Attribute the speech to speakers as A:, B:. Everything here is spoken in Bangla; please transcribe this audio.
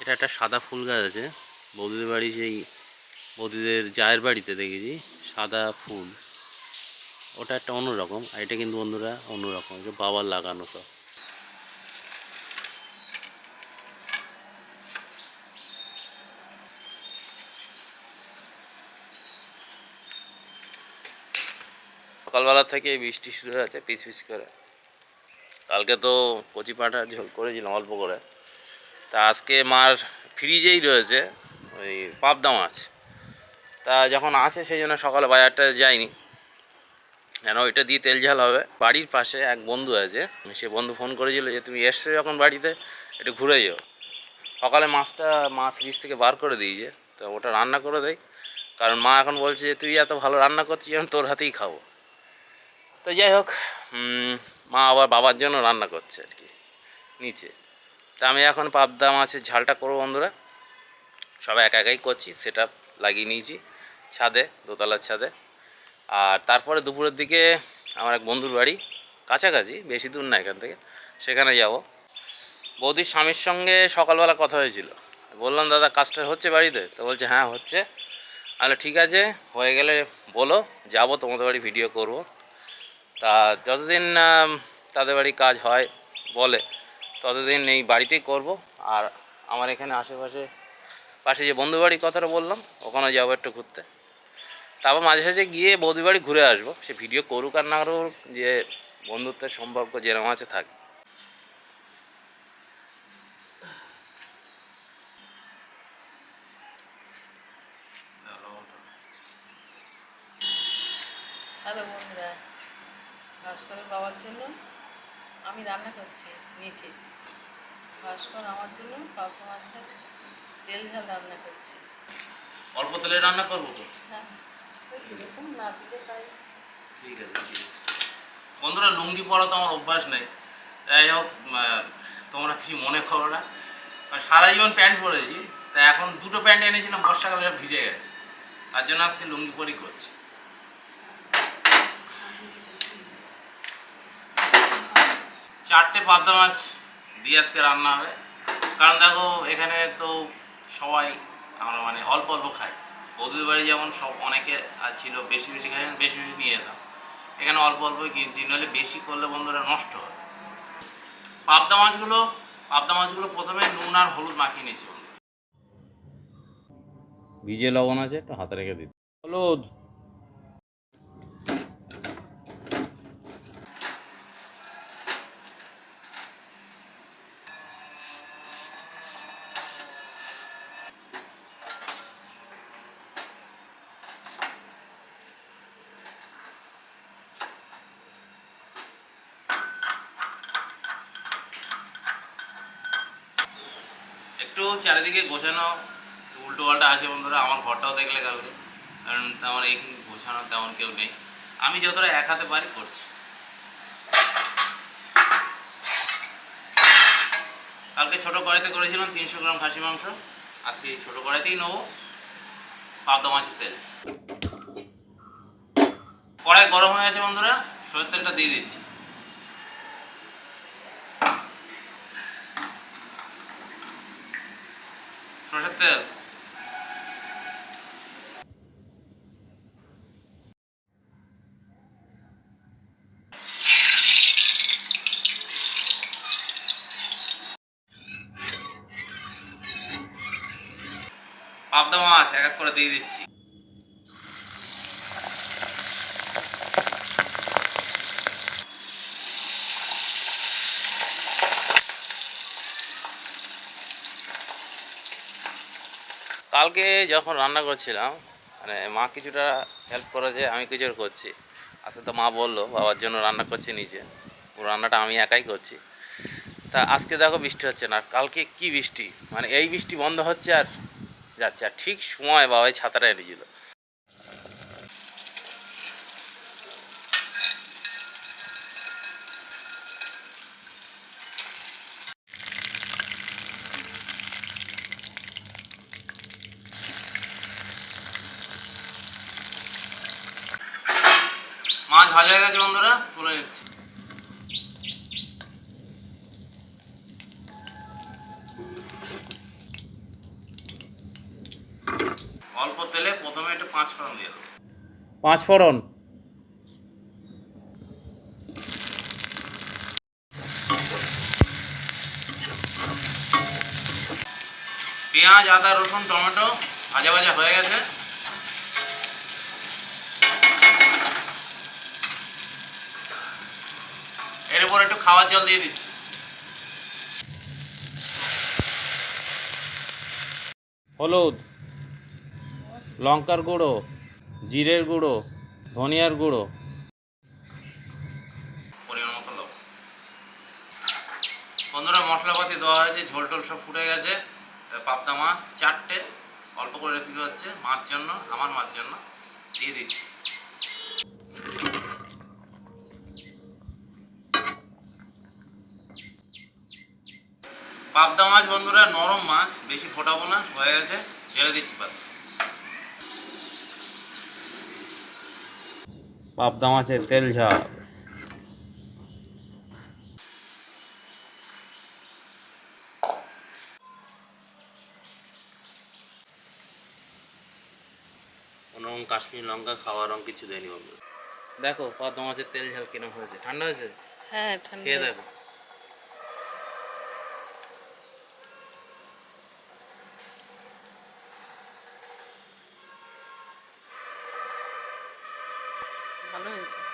A: এটা একটা সাদা ফুল গাছ আছে। বৌদিদের বাড়ি সেই বৌদিদের জায়ের বাড়িতে দেখেছি, সাদা ফুল। ওটা একটা অন্যরকম, আর এটা কিন্তু বন্ধুরা অন্যরকম যে বাবার লাগানো সব। সকালবেলা থেকে বৃষ্টি শুরু হয়ে হয়েছে পিচ পিচ করে। কালকে তো কচি ঝোল করেছিলাম অল্প করে। তা আজকে মার ফ্রিজেই রয়েছে, ওই পাবদা মাছ। তা যখন আছে সেই জন্য সকালে বাজারটা যাইনি। কেন ওইটা দিয়ে তেল ঝাল হবে। বাড়ির পাশে এক বন্ধু আছে, সে বন্ধু ফোন করেছিল যে, তুমি এসছো যখন বাড়িতে? একটু ঘুরে যাও। সকালে মাছটা মা ফ্রিজ থেকে বার করে দিয়েছে। তো ওটা রান্না করে দেয় কারণ মা এখন বলছে যে, তুই এত ভালো রান্না করছিস যেন তোর হাতেই খাব। তো যাই হোক মা আবার বাবার জন্য রান্না করছে আর কি, নিচে। তা আমি এখন পাবদা মাছের ঝালটা করব বন্ধুরা। সবাই একা একাই করছি সেটা লাগিয়ে নিয়েছি ছাদে, দোতলার ছাদে। আর তারপরে দুপুরের দিকে আমার এক বন্ধুর বাড়ি, কাছাকাছি, বেশি দূর না এখান থেকে, সেখানে যাব। বৌদির স্বামীর সঙ্গে সকালবেলা কথা হয়েছিল। বললাম, দাদা, কাজটা হচ্ছে বাড়িতে? তো বলছে হ্যাঁ হচ্ছে। তাহলে ঠিক আছে, হয়ে গেলে বলো, যাব, তোমাদের বাড়ি ভিডিও করব। তা যতদিন তাদের বাড়ি কাজ হয়, বলে। ততদিন এই বাড়িতেই করব। আর আমার এখানে আশেপাশে পাশে যে বন্ধু বাড়ির কথাটা বললাম ওখানে যাব একটু ঘুরতে। তারপর মাঝে সাঝে গিয়ে বৌদি বাড়ি ঘুরে আসব। সে ভিডিও করুক আর না করুক, যে বন্ধুত্বের সম্পর্ক যেরকম আছে থাক।
B: বাবার জন্য আমি রান্না করছি, নিচে। ভাস্কর আমার জন্য পাবদা মাছের তেল ঝাল রান্না করছি।
A: অল্প তেলে রান্না করব তো?
B: হ্যাঁ যেরকম না দিলে তাই।
A: ঠিক আছে ঠিক আছে। বন্ধুরা লুঙ্গি পরা তো আমার অভ্যাস নেই। যাই হোক তোমরা কিছু মনে করো না। সারা জীবন প্যান্ট পরেছি তা এখন দুটো প্যান্ট এনেছিলাম বর্ষাকালে ভিজে গেছে। তার জন্য আজকে লুঙ্গি পরি করছি। চারটে পাবদা মাছ দিয়ে আজকে রান্না হবে। কারণ দেখো এখানে তো সবাই আমরা মানে অল্প অল্প খাই। বৌদির বাড়ি যেমন সব অনেকে ছিল বেশি বেশি খাই বেশি বেশি নিয়ে যেতাম। এখানে অল্প অল্পই কিনছি নাহলে বেশি করলে বন্ধুরা নষ্ট হয়। পাবদা মাছগুলো পাবদা মাছগুলো প্রথমে নুন আর হলুদ মাখিয়ে নিয়েছি ভিজে লবণ আছে একটু হাতে রেখে দিতে হলুদ একটু চারিদিকে গোছানো, উল্টো পাল্টা আছে বন্ধুরা, আমার ঘরটাও দেখলে কালকে। কারণ আমার এই গোছানো তেমন কেউ নেই। আমি যতটা এক হাতে পারি করছি। কালকে ছোট কড়াইতে করেছিলাম তিনশো গ্রাম খাসি মাংস। আজকে ছোট কড়াইতেই নেব পাবদা মাছের তেল। কড়াই গরম হয়ে গেছে বন্ধুরা, সরষের তেলটা দিয়ে দিচ্ছি সরষের তেল পাবদা মাছ এক এক করে দিয়ে দিচ্ছি। কালকে যখন রান্না করছিলাম মানে মা কিছুটা হেল্প করে যে আমি কিছু করছি। আজকে তো মা বলল, বাবার জন্য রান্না করছে নিজে। পুরো রান্নাটা আমি একাই করছি। তা আজকে দেখো বৃষ্টি হচ্ছে না, কালকে কি বৃষ্টি? মানে এই বৃষ্টি বন্ধ হচ্ছে আর যাচ্ছে। আর ঠিক সময় বাবাই ছাতাটা এনেছিল ভাজা হয়ে গেছে বন্ধুরা পুরো যাচ্ছে। অল্প তেলে প্রথমে একটু পাঁচ ফোড়ন দিয়ে দেবো।
C: পাঁচ ফোড়ন?
A: পেঁয়াজ আদা রসুন টমেটো ভাজা ভাজা হয়ে গেছে। এর উপর একটু খাওয়ার জল দিয়ে দিচ্ছি।
C: হলুদ লঙ্কার গুঁড়ো জিরের গুঁড়ো ধনিয়ার গুঁড়ো।
A: বন্ধুরা মশলাপাতি দেওয়া হয়েছে ঝোল টোল সব ফুটে গেছে। পাবদা মাছ চারটে। অল্প করে রেসিপি হচ্ছে মাছ জন্য আমার মাছ জন্য দিয়ে দিচ্ছি। পাবদা মাছ বন্ধুরা নরম মাছ বেশি ফোটাবো না হয়ে গেছে ঢেলে দিচ্ছি পাত
C: পাবদা মাছের তেল ঝাল।
A: কাশ্মীর লঙ্কা খাওয়ার রং কিছু দেয়নি বন্ধু দেখো পাবদা মাছের তেল ঝাল কিরম হয়েছে। ঠান্ডা হয়েছে?
B: হ্যাঁ ঠান্ডা
A: খেয়ে
B: হয়েছে।
A: দেখো।
B: ভালো হয়েছে